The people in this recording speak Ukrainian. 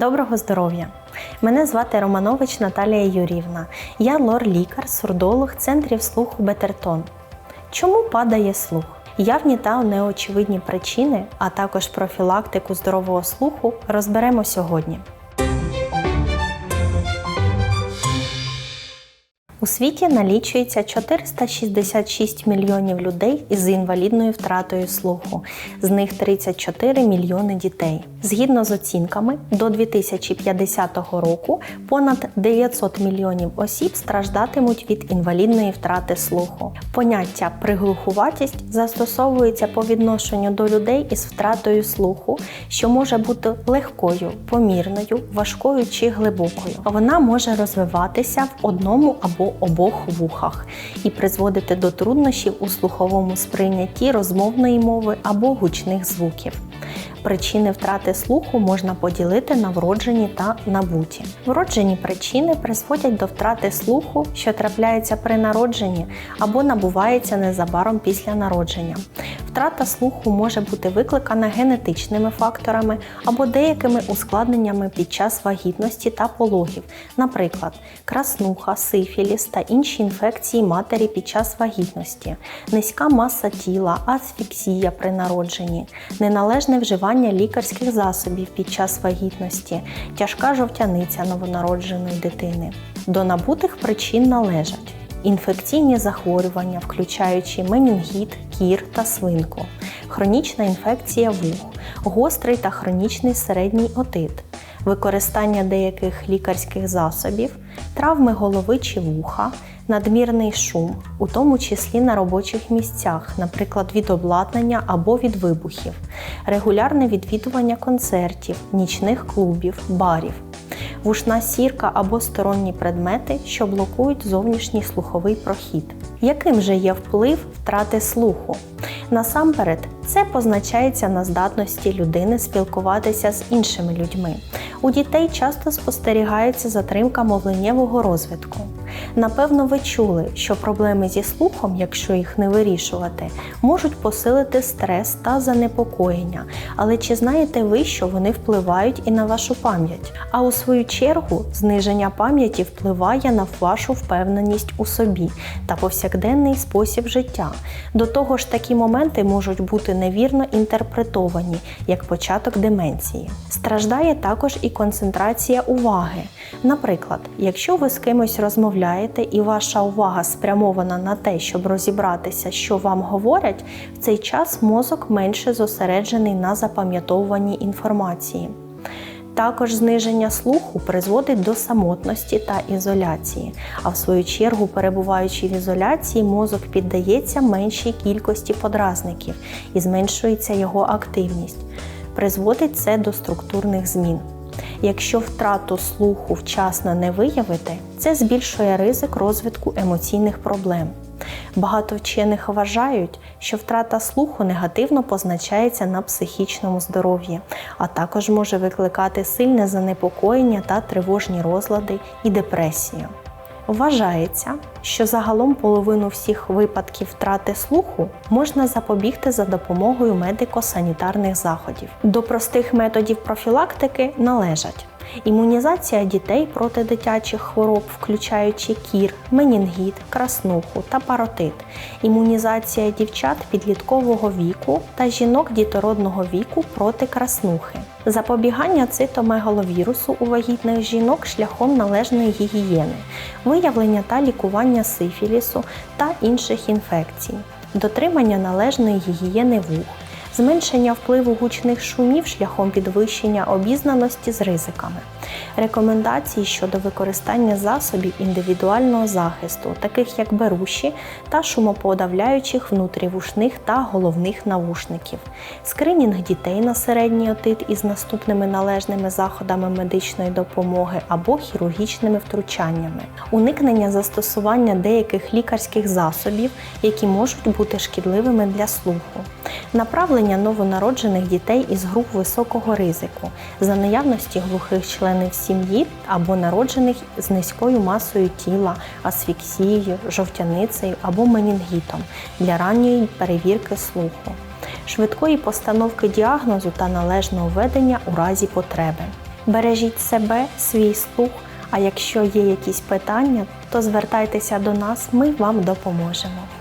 Доброго здоров'я! Мене звати Романович Наталія Юрівна. Я лор-лікар, сурдолог центрів слуху Бетертон. Чому падає слух? Явні та неочевидні причини, а також профілактику здорового слуху розберемо сьогодні. У світі налічується 466 мільйонів людей із інвалідною втратою слуху, з них 34 мільйони дітей. Згідно з оцінками, до 2050 року понад 900 мільйонів осіб страждатимуть від інвалідної втрати слуху. Поняття приглухуватість застосовується по відношенню до людей із втратою слуху, що може бути легкою, помірною, важкою чи глибокою. Вона може розвиватися в одному або обох вухах і призводити до труднощів у слуховому сприйнятті розмовної мови або гучних звуків. Причини втрати слуху можна поділити на вроджені та набуті. Вроджені причини призводять до втрати слуху, що трапляється при народженні або набувається незабаром після народження. Втрата слуху може бути викликана генетичними факторами або деякими ускладненнями під час вагітності та пологів, наприклад, краснуха, сифіліс та інші інфекції матері під час вагітності, низька маса тіла, асфіксія при народженні, неналежне вживання лікарських засобів під час вагітності, тяжка жовтяниця новонародженої дитини. До набутих причин належать інфекційні захворювання, включаючи менінгіт, кір та свинку, хронічна інфекція вух, гострий та хронічний середній отит, використання деяких лікарських засобів, травми голови чи вуха, надмірний шум, у тому числі на робочих місцях, наприклад, від обладнання або від вибухів, регулярне відвідування концертів, нічних клубів, барів. Вушна сірка або сторонні предмети, що блокують зовнішній слуховий прохід. Яким же є вплив втрати слуху? Насамперед, це позначається на здатності людини спілкуватися з іншими людьми. У дітей часто спостерігається затримка мовленнєвого розвитку. Напевно, ви чули, що проблеми зі слухом, якщо їх не вирішувати, можуть посилити стрес та занепокоєння. Але чи знаєте ви, що вони впливають і на вашу пам'ять? А у свою чергу, зниження пам'яті впливає на вашу впевненість у собі та повсякденний спосіб життя. До того ж, такі моменти можуть бути невірно інтерпретовані як початок деменції. Страждає також і концентрація уваги. Наприклад, якщо ви з кимось розмовляєте і ваша увага спрямована на те, щоб розібратися, що вам говорять, в цей час мозок менше зосереджений на запам'ятовуванні інформації. Також зниження слуху призводить до самотності та ізоляції, а в свою чергу, перебуваючи в ізоляції, мозок піддається меншій кількості подразників і зменшується його активність. Призводить це до структурних змін. Якщо втрату слуху вчасно не виявити, це збільшує ризик розвитку емоційних проблем. Багато вчених вважають, що втрата слуху негативно позначається на психічному здоров'ї, а також може викликати сильне занепокоєння та тривожні розлади і депресію. Вважається, що загалом половину всіх випадків втрати слуху можна запобігти за допомогою медико-санітарних заходів. До простих методів профілактики належать імунізація дітей проти дитячих хвороб, включаючи кір, менінгіт, краснуху та паротит, імунізація дівчат підліткового віку та жінок дітородного віку проти краснухи, запобігання цитомегаловірусу у вагітних жінок шляхом належної гігієни, виявлення та лікування сифілісу та інших інфекцій, дотримання належної гігієни вух зменшення впливу гучних шумів шляхом підвищення обізнаності з ризиками, рекомендації щодо використання засобів індивідуального захисту, таких як беруші та шумоподавляючих внутрівушних та головних навушників, скринінг дітей на середній отит із наступними належними заходами медичної допомоги або хірургічними втручаннями, уникнення застосування деяких лікарських засобів, які можуть бути шкідливими для слуху, направлення новонароджених дітей із груп високого ризику за наявності глухих членів сім'ї або народжених з низькою масою тіла, асфіксією, жовтяницею або менінгітом для ранньої перевірки слуху, швидкої постановки діагнозу та належного ведення у разі потреби. Бережіть себе, свій слух. А якщо є якісь питання, то звертайтеся до нас, ми вам допоможемо.